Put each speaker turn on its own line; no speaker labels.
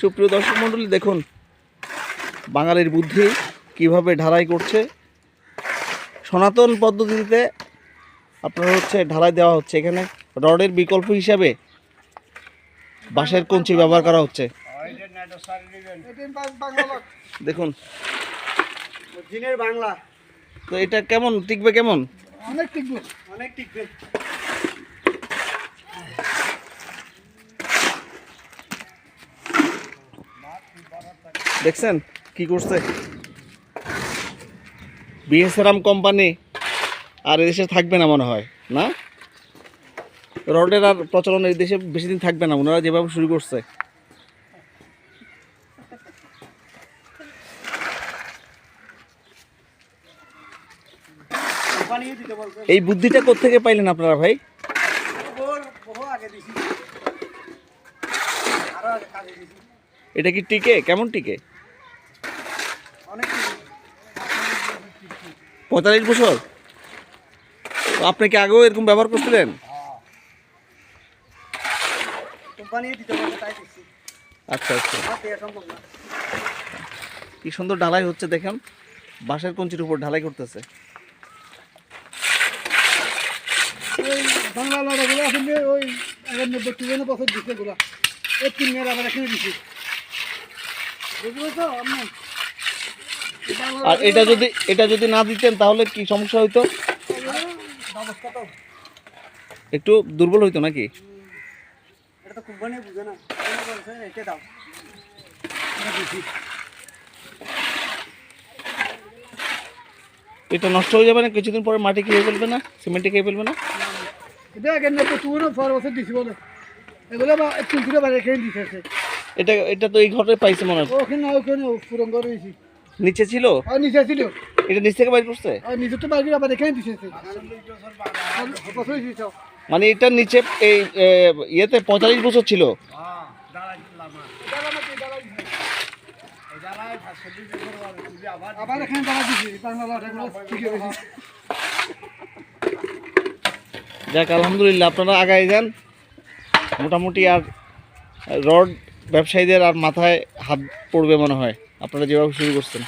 সুপ্রিয় দর্শক মণ্ডলী দেখুন বাঙালির বুদ্ধি কীভাবে ঢালাই করছে। সনাতন পদ্ধতিতে আপনার হচ্ছে ঢালাই দেওয়া হচ্ছে। এখানে রডের বিকল্প হিসাবে বাঁশের কঞ্চি ব্যবহার করা হচ্ছে। দেখুন
বাংলা।
তো এটা কেমন? টিকবে কেমন?
অনেক টিকবে। অনেক টিকবে।
দেখছেন কি করছে? বিএসআরাম কোম্পানি আর এদেশে থাকবে না মনে হয়, না? রডের আর প্রচলন এই দেশে বেশি দিন থাকবে না, ওনারা যেভাবে শুরু করছে। এই বুদ্ধিটা কোত্থেকে পাইলেন আপনারা ভাই?
আগে দিছি।
এটা কি টিকে? কেমন টিকে? পঁয়তাল্লিশ বছর? আপনি কি আগেও এরকম ব্যবহার করছিলেন?
দিচ্ছি
আচ্ছা আচ্ছা। কি সুন্দর ঢালাই হচ্ছে, দেখেন। বাঁশের কঞ্চির উপর ঢালাই করতেছে।
বাংলা লড়াগুলো ওই চুরান্ন বছর দিছে গুলা এই তিন মেয়ের আবার এখানে আমি
আর এটা যদি এটা যদি না দিতেন তাহলে কি সমস্যা হইতো? একটু দুর্বল হইতো নাকি?
এটা তো না
নষ্ট হয়ে যাবে না? কিছুদিন পরে মাটি খেয়ে ফেলবে না? সিমেন্টে খেয়ে ফেলবে না?
এটা একানব্বই চুরান্ন ছয় বছর দিছি বলে। এগুলো ফুটে বাইরে রেখে দিতেছে
এটা এটা তো এই ঘরে পাইছে মনে হয়।
ওখানে ওখানে পুরন করে
নিচে ছিল?
আর নিচে ছিল।
এটা নিচ থেকে বাইর করছে?
আর নিচে তো বাইরে আবার এখানে দিতেছে
মানে এটার নিচে এই ইয়েতে পঁয়তাল্লিশ বছর ছিল।
আবার এখানে দাঁড়া
যাক আলহামদুলিল্লাহ আপনারা আগায় যান। মোটামুটি আর রড ব্যবসায়ীদের আর মাথায় হাত পড়বে মনে হয়। আপনারা যেভাবে শুরু করছেন।